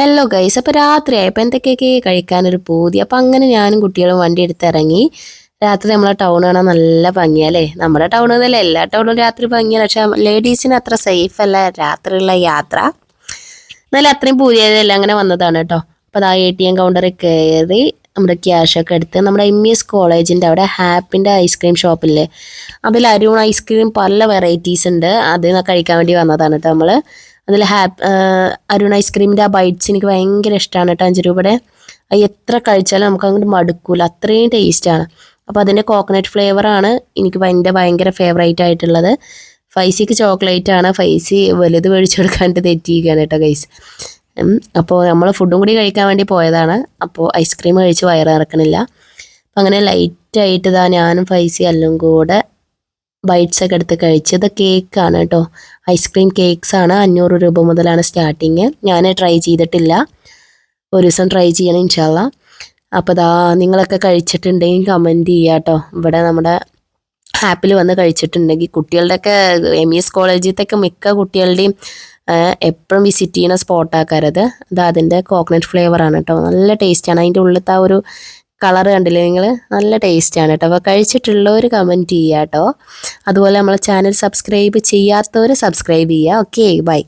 Hello guys അപ്പോൾ രാത്രി ആയപ്പോൾ എന്തൊക്കെയൊക്കെ കഴിക്കാനൊരു പൂതി? അപ്പോൾ അങ്ങനെ ഞാനും കുട്ടികളും വണ്ടി എടുത്ത് ഇറങ്ങി. രാത്രി നമ്മളെ ടൗൺ കാണാൻ നല്ല ഭംഗിയല്ലേ നമ്മുടെ ടൗൺ എന്നല്ല എല്ലാ ടൗണും രാത്രി ഭംഗിയാണ്. പക്ഷെ ലേഡീസിന് അത്ര സേഫ് അല്ല രാത്രിയുള്ള യാത്ര. എന്നാലും അത്രയും പൂതിയായതല്ല അങ്ങനെ വന്നതാണ് കേട്ടോ. അപ്പോൾ അതാ എ ടി എം കൗണ്ടറിൽ കയറി നമ്മുടെ ക്യാഷ് ഒക്കെ എടുത്ത് നമ്മുടെ എം എസ് കോളേജിന്റെ അവിടെ ഹാപ്പിന്റെ ഐസ്ക്രീം ഷോപ്പില്ലേ അതിൽ അരുൺ ഐസ്ക്രീം പല വെറൈറ്റീസ് ഉണ്ട്. അത് കഴിക്കാൻ വേണ്ടി വന്നതാണ് കേട്ടോ നമ്മൾ അതിൽ ഹാപ്പ് അരുൺ ഐസ്ക്രീമിന്റെ ആ ബൈറ്റ്സ് എനിക്ക് ഭയങ്കര ഇഷ്ടമാണ് കേട്ടോ അഞ്ച് രൂപയുടെ. അത് എത്ര കഴിച്ചാലും നമുക്ക് അങ്ങോട്ട് മടുക്കൂല. അത്രയും ടേസ്റ്റാണ് അപ്പോൾ അതിന്റെ കോക്കനട്ട് ഫ്ലേവറാണ് എനിക്ക് എന്റെ ഭയങ്കര ഫേവറേറ്റ് ആയിട്ടുള്ളത്. ഫൈസിക്ക് ചോക്ലേറ്റ് ആണ്. ഫൈസി വലുത് മേടിച്ചു കൊടുക്കാണ്ട് തെറ്റിയിരിക്കുകയാണ് കേട്ടോ ഗൈസ് അപ്പോൾ നമ്മൾ ഫുഡും കൂടി കഴിക്കാൻ വേണ്ടി പോയതാണ്. അപ്പോൾ ഐസ്ക്രീം കഴിച്ച് വയറിറക്കണില്ല അപ്പം അങ്ങനെ ലൈറ്റായിട്ട് ഇതാ ഞാനും ഫൈസി എല്ലാം കൂടെ ബൈറ്റ്സ് ഒക്കെ എടുത്ത് കഴിച്ച് ഇത് കേക്കാണ് കേട്ടോ. ഐസ്ക്രീം കേക്ക്സ് ആണ് അഞ്ഞൂറ് രൂപ മുതലാണ് സ്റ്റാർട്ടിങ് ഞാൻ ട്രൈ ചെയ്തിട്ടില്ല. ഒരു ദിവസം ട്രൈ ചെയ്യണം ഇൻഷാല്ല അപ്പോൾ ദാ നിങ്ങളൊക്കെ കഴിച്ചിട്ടുണ്ടെങ്കിൽ കമന്റ് ചെയ്യുക കേട്ടോ. ഇവിടെ നമ്മുടെ ആപ്പിൽ വന്ന് കഴിച്ചിട്ടുണ്ടെങ്കിൽ കുട്ടികളുടെയൊക്കെ എം ഇ എസ് കോളേജിലത്തെയൊക്കെ മിക്ക കുട്ടികളുടെയും എപ്പോഴും വിസിറ്റ് ചെയ്യുന്ന സ്പോട്ടാക്കരുത് ഇത് അതിന്റെ കോക്കനട്ട് ഫ്ലേവർ ആണ് കേട്ടോ നല്ല ടേസ്റ്റാണ് അതിന്റെ ഉള്ളിലത്തെ ആ ഒരു കളർ കണ്ടില്ലേ നിങ്ങൾ നല്ല ടേസ്റ്റാണ് കേട്ടോ അപ്പോൾ കഴിച്ചിട്ടുള്ളവർ കമന്റ് ചെയ്യുക കേട്ടോ അതുപോലെ നമ്മളെ ചാനൽ സബ്സ്ക്രൈബ് ചെയ്യാത്തവർ സബ്സ്ക്രൈബ് ചെയ്യുക ഓക്കെ ബൈ